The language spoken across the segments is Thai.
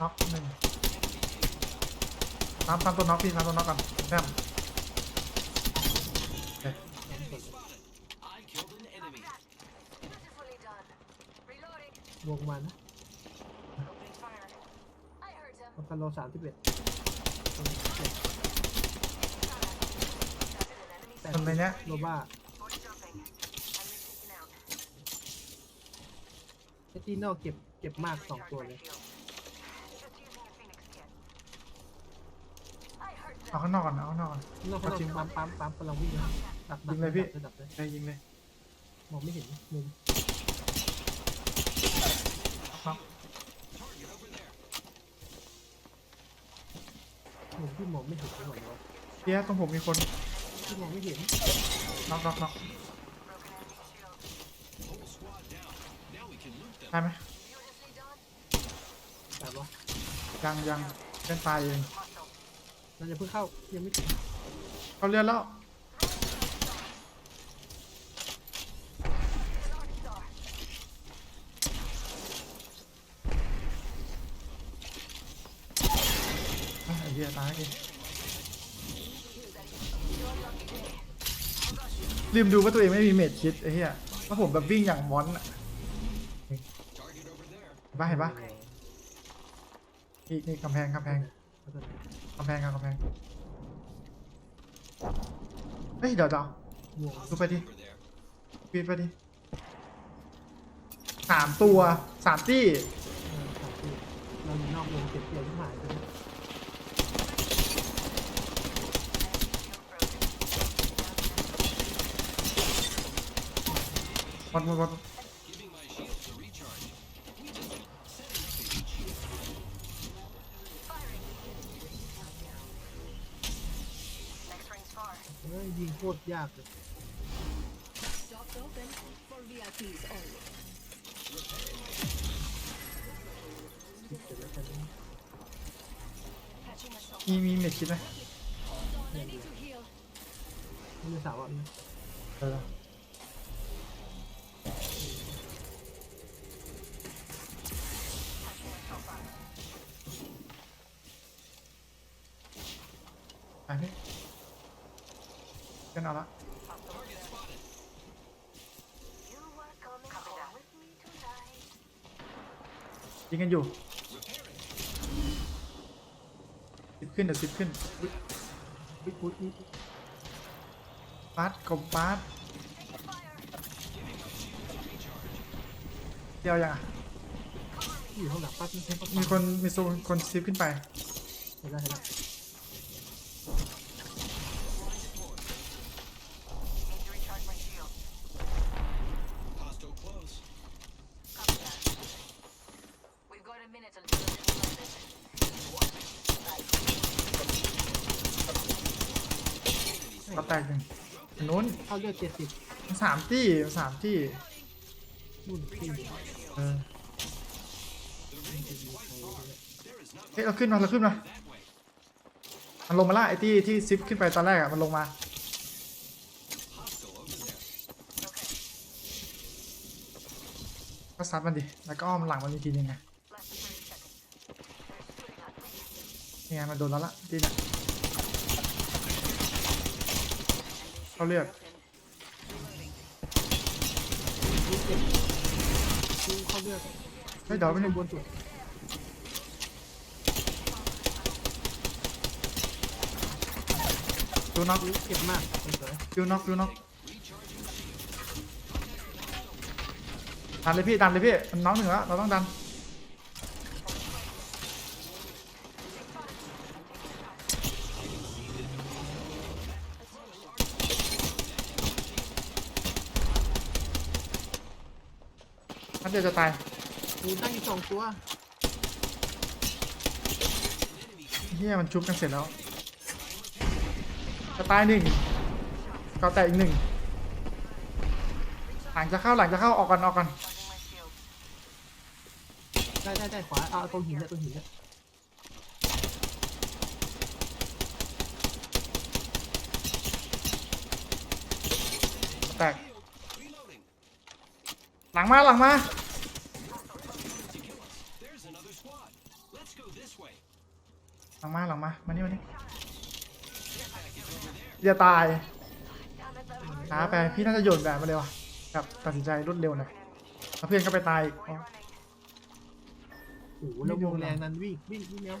น็อกหนึ่งตามตามตัวน็อกพี่ตามตัวน็อกกันแต้มโอเค Beautifully done. Reloading. วงมานะ Opening fire. I heard him. มันพันโลสามสิบเอ็ด Spotted an enemy คนในเนี้ยโลบ้า force jumping. Enemy taken out. ไอ้ที่นอกเก็บเก็บมากสองตัวเลย เอา them. ข้างนอกก่อนเอาข้างนอกก่อนนอกข้างนอกจริงปั๊มปั๊มปั๊มกำลังวิ่งนะดักดัยิงเลยพี่ ดักเลยไปยิงเลยมองไม่เห็นมุมน็อกมุมที่มองไม่เห็นทั้งหมดเลยเพี้ยตรงผมมีคนที่มองไม่เห็นน็อกน็อกน็อก Broken enemy shield. ได้ไหม Beautifully done. แต่ว่ายังยังเล่นตายเอง Hostile. เราจะเพิ่งเข้ายังไม่ถึงเขาเลือนแล้ว North Star. อะไอ้เหี้ยตายเองลืมดูว่าตัวเองไม่มีเมดคิดไอ้เหี้ยแล้วผมแบบวิ่งอย่างมอนอะเห็นปะเห็นปะนี่นี่กำแพงกำแพงแล้ว ก็กำแพงครับกำแพงเฮ้ยเดี๋ยวเดี๋ยววงดูไปดิปีนไปดิสามตัวสามตี้เออสามที่เราอยู่นอกวงเก็บเกี่ยวที่หายไปนะวันวันวัน Next ring's far. เฮ้ ยยิงโคตรยากเลย Stopped open for VIPs only. คิดเสร็จแล้วกัน Patching myself. มีมีเม็ดคิดไหม Ready to heal. ไม่มีสาวอะนะเออ ยิงกันอยู่สิบขึ้นเดี๋ยวสิบขึ้นอุ๊ยอุ๊ยอุ๊ยปาร์ตกลมปาร์ตเดียวยังอะอยู่ข้างหลังปั๊บนี่ใช่ปั๊บมีคนมีโซนคนซิปขึ้นไป เห็นแล้วเห็นแล้ว ก็แตกหนึ่งอันนู้นเข้าเลือดเจ็ดสิบมันสามที่มันสามที่นู่นที่เออเฮ้ยเราขึ้นมาเราขึ้นมา มันลงมาละไอ้ที่ที่ซิปขึ้นไปตอนแรกอะมันลงมา ก็ซัดมันดิ แล้วก็อ้อมหลังมันอีกทีนึงไง Less than 30 seconds. They're shooting at me. นี่ไงมันโดนแล้วละทีน่ะ เขาเลือกดูเข้าเลือดเฮ้ยเดี๋ยวไม่ข้าได้บนสุดดูน็อกเจ็บมากยูน็อกดูน็อกดันเลยพี่ดันเลยพี่มันน็อกหนึ่งแล้วเราต้องดัน ดี๋ยวจะตายดูตั้งอีกสองตัวเฮียมันชุบกันเสร็จแล้ว จะตายหนึ่งก็แตกอีกหนึ่งหลังจะเข้าหลังจะเข้าออกก่อนออกก่อน Charging my shield. ได้ได้ได้ขวาเอาตรงหินเนี่ยตรงหินเนี่ยแตกหลังมาหลังมา หลังมาหลังมา มานี่มานี่อย่าตายช้าไปพี่น่าจะโยนแบบมาเร็วอะแบบตัดสินใจรวดเร็วหน่อยแล้วเพื่อนก็ไปตายอีกอ๋อโอ้โหแล้ววงแรงนั้นวิ่งวิ่งวิ่งแล้ว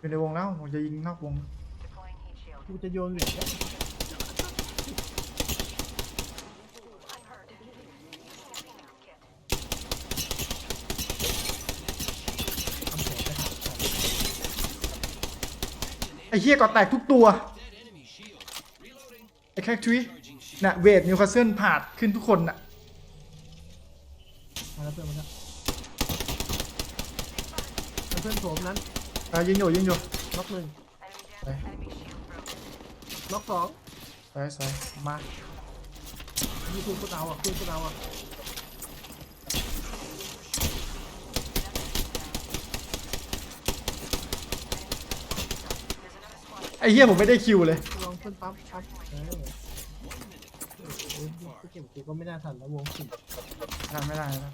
อยู่ในวงแล้วผมจะยิงนอกวง Deploying heat shield. กูจะโยนเหรียญแล้ว I'm hurt. Kit. ทำแผลไปหาใคร ไอ้เหี้ยก่อแตกทุกตัวไอ้แคคทรีน่ะเวทนิวคาสเซิลผ่าดขึ้นทุกคนน่ะมาแล้วเพื่อนมาแล้วแล้วเพื่อนผมนั้นอะยิงอยู่ยิงอยู่ล็อกหนึ่ง Enemy down. Enemy shield broken. ล็อกสองสวยสวยมา มีคุณกูเอาอะคุณกูเอาอะ อ้เหี้ยผมไม่ได้คิวเลย ลองเพื่นปั๊มปั๊มเออโอ้ยกูเก็บกูก็ไม่น่าทันแล้ววงสี่ทำไม่ได้นะ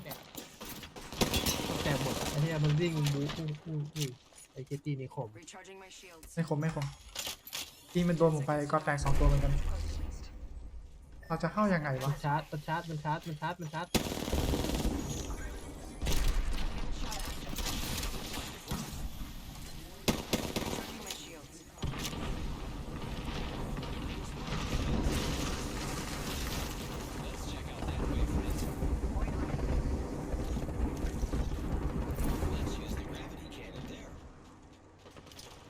แตกหมดไอ้เหี้ยมันวิ่งบู๊อู้อู้อู้ไอ้เจตีนี่ข่ม Recharging my shields. ไม่คมไม่คมยิงเป็นตัวผมไปก็แตกสองตัวเหมือนกัน เราจะเข้ายังไงวะ มันชาร์จมันชาร์จมันชาร์จมันชาร์จมันชาร์จ Recharging my shields.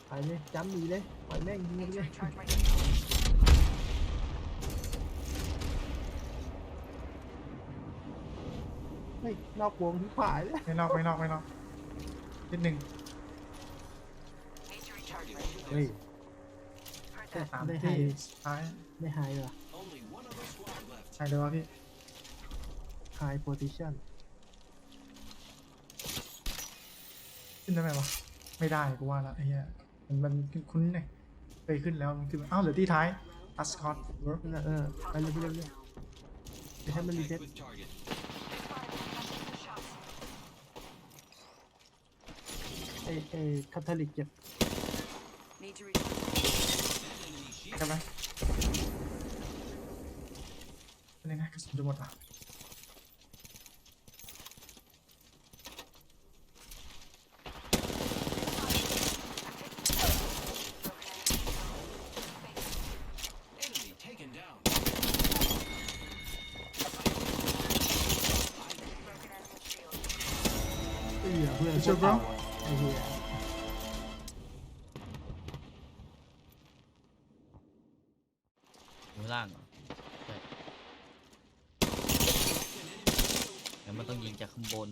ไปเลยจ้ำหนีเลยปล่อยแม่งยิงไป Need เล to ย recharge my shields. เฮ้ยนอกวงที่ขวายเลยไม่นอกไม่นอกไม่นอกนิดหนึ่ง Need to recharge my shields. เฮ้ย Heard แต่ that. สามได้ที่ไฮท้ายได้ไฮเหรอใช่เลยวะพี่ไฮโพซิชันขึ้นได้ไหมวะไม่ได้กูว่าละไอ้เหี้ย มันมันคุ้นๆไงเคยขึ้นแล้วมันขึ้นอ้าวเหลือที่ท้ายอัสคอตเวิร์กเออไปเลยไปเลยไปเลยเดี๋ยวให้มันรีเซ็ตไอ้ไอคาทาลิกเจ็บใช่ไหมเป็นยังไงกระสุนจะหมดอะ อ้ยเพื่อนพวกเราอะไอ้เหี้ยอยู่ข้างล่างเหรอใช่แล้วมันต้องยิงจากข้างบน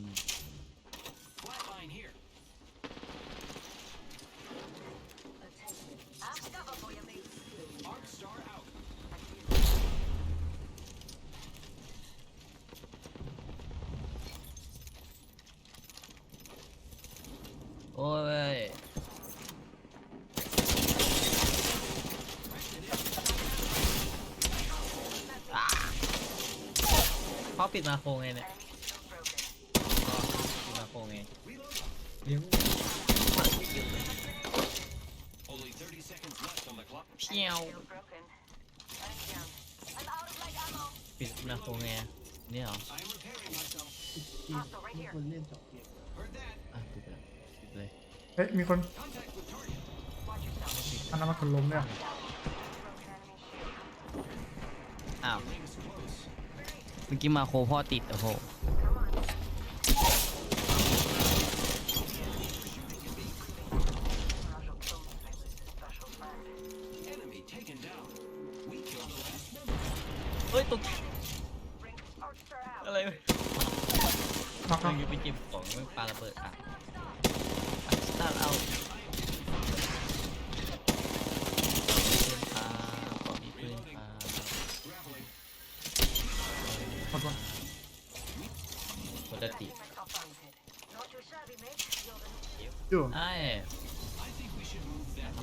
โอ้ยอ่าเขาปิดมาโคงไงเนี่ย Enemy shield broken. ปิดมาโคงไงเลี้ยงเพียว Shield broken. Enemy down. I'm out of light ammo. ปิดมาโคงไงนี่เหรอ Hostile right มี here. คนเล่นจบเกม เฮ้ยมีคน Watch yourself. อันนั้นมันคนล้มเนี่ย Broken enemy shield. อ้าวเมื่อกี้มาโคพ่อติดโอ้โห Come on. Marshall killed me if I lose his special friend. เฮ้ยตก Bring Archer out. อะไรวะ น็อกเราน็อกอยู่ไปเก็บของไม่ปาระเบิดอะสตาอปืนพาขอมีปืนพาหมดวะปกติอยู่ไอ้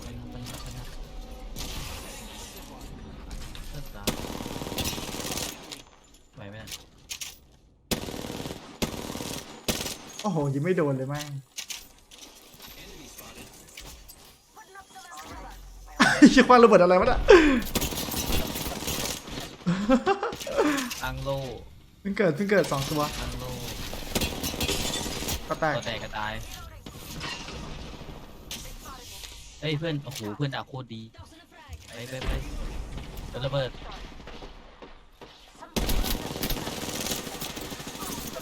มันมันมันชนะเลิศตาไหวไหมน่ะโอ้โหยิงไม่โดนเลยแม่ง ยี่ควันระเบิดอะไรวะเนี่ยตั้งโลเพิ่งเกิดเพิ่งเกิดสองตัวตั้งโลก็แตกตัวแตกกระตายเฮ้ยเพื่อนโอ้โหเพื่อนดาวโคตรดี Tossing a frag. ไปไปไปโดนระเบิด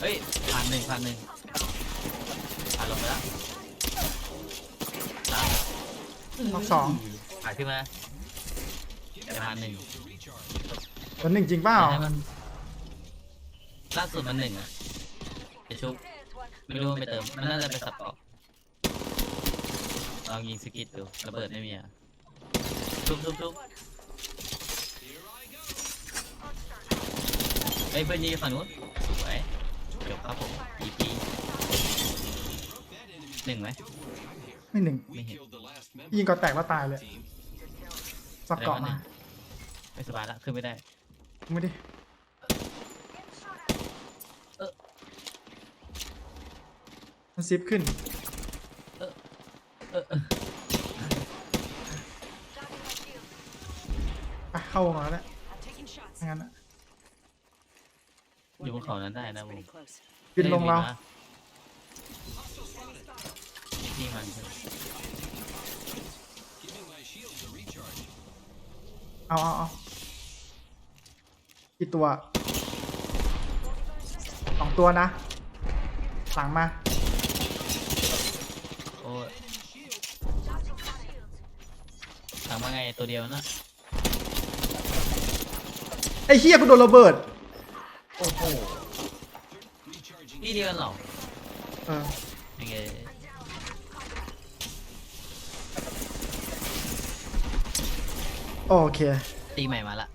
เฮ้ยพันหนึ่งพันหนึ่งผ่านลงไปแล้วตามรอบสอง ผ่านขึ้นมาเดี๋ยวพันหนึ่งตัวหนึ่งจริงเปล่าให้มันล่าสุดมันหนึ่งอะไอชุบไม่รู้ว่าไปเติม มันน่าจะไปสับต่อลองยิงสกิดดูระเบิดไม่มีอะชุบชุบชุบเฮ้ยเพื่อนยิงฝั่งนู้นสวยจบครับผม EP หนึ่งไหมไม่หนึ่งไม่เห็นยิงก็แตกแล้วตายเลย สับเกาะมา ไม่สบายละขึ้นไม่ได้ ไม่ดิเออ มันซิปขึ้น เออเออไปเข้าวงแล้วแหละ I'm taking shots. ไม่งั้นอะ อยู่บนเขานั้นได้นะผม Pretty close. บินลงเราที่มันใช่ไหม เอาเอาเอากี่ตัวสองตัวนะ หลังมา โอ้ยถามว่าไงตัวเดียวนะ ไอ้เฮียกูโดนระเบิด โอ้โหที่เดียวกันเหรอเออ ยังไง โอเค ตีใหม่มาละ